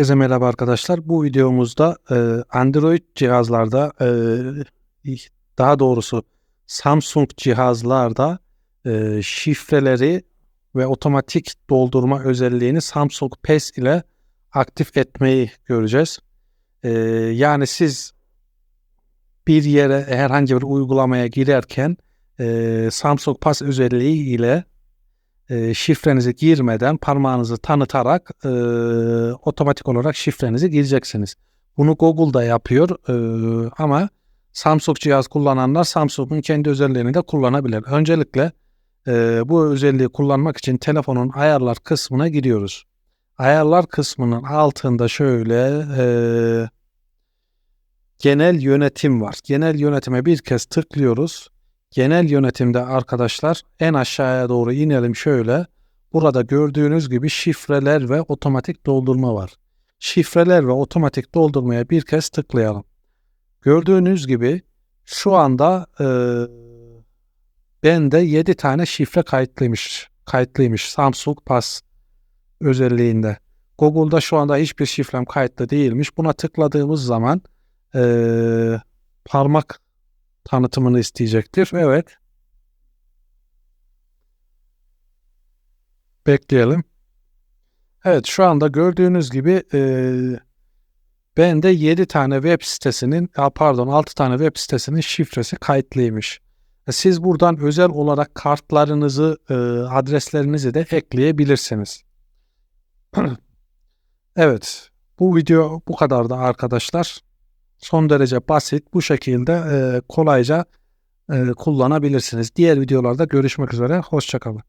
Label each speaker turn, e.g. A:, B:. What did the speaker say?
A: Herkese merhaba arkadaşlar. Bu videomuzda e, Android cihazlarda e, daha doğrusu Samsung cihazlarda e, şifreleri ve otomatik doldurma özelliğini Samsung PES ile aktif etmeyi göreceğiz. Yani siz bir yere herhangi bir uygulamaya girerken Samsung PAS özelliği ile e, şifrenizi girmeden parmağınızı tanıtarak e, otomatik olarak şifrenizi gireceksiniz. Bunu Google'da yapıyor e, ama Samsung cihaz kullananlar Samsung'un kendi özelliğini de kullanabilir. Öncelikle e, bu özelliği kullanmak için telefonun ayarlar kısmına giriyoruz. Ayarlar kısmının altında şöyle e, genel yönetim var. Genel yönetime bir kez tıklıyoruz. Genel yönetimde arkadaşlar en aşağıya doğru inelim şöyle. Burada gördüğünüz gibi şifreler ve otomatik doldurma var. Şifreler ve otomatik doldurmaya bir kez tıklayalım. Gördüğünüz gibi şu anda e, bende 7 tane şifre kayıtlıymış. Kayıtlıymış Samsung Pass özelliğinde. Google'da şu anda hiçbir şifrem kayıtlı değilmiş. Buna tıkladığımız zaman e, parmak tanıtımını isteyecektir. Evet. Bekleyelim. Evet şu anda gördüğünüz gibi e, bende 7 tane web sitesinin pardon 6 tane web sitesinin şifresi kayıtlıymış. E, siz buradan özel olarak kartlarınızı e, adreslerinizi de ekleyebilirsiniz. evet bu video bu kadardı arkadaşlar son derece basit. Bu şekilde e, kolayca e, kullanabilirsiniz. Diğer videolarda görüşmek üzere. Hoşçakalın.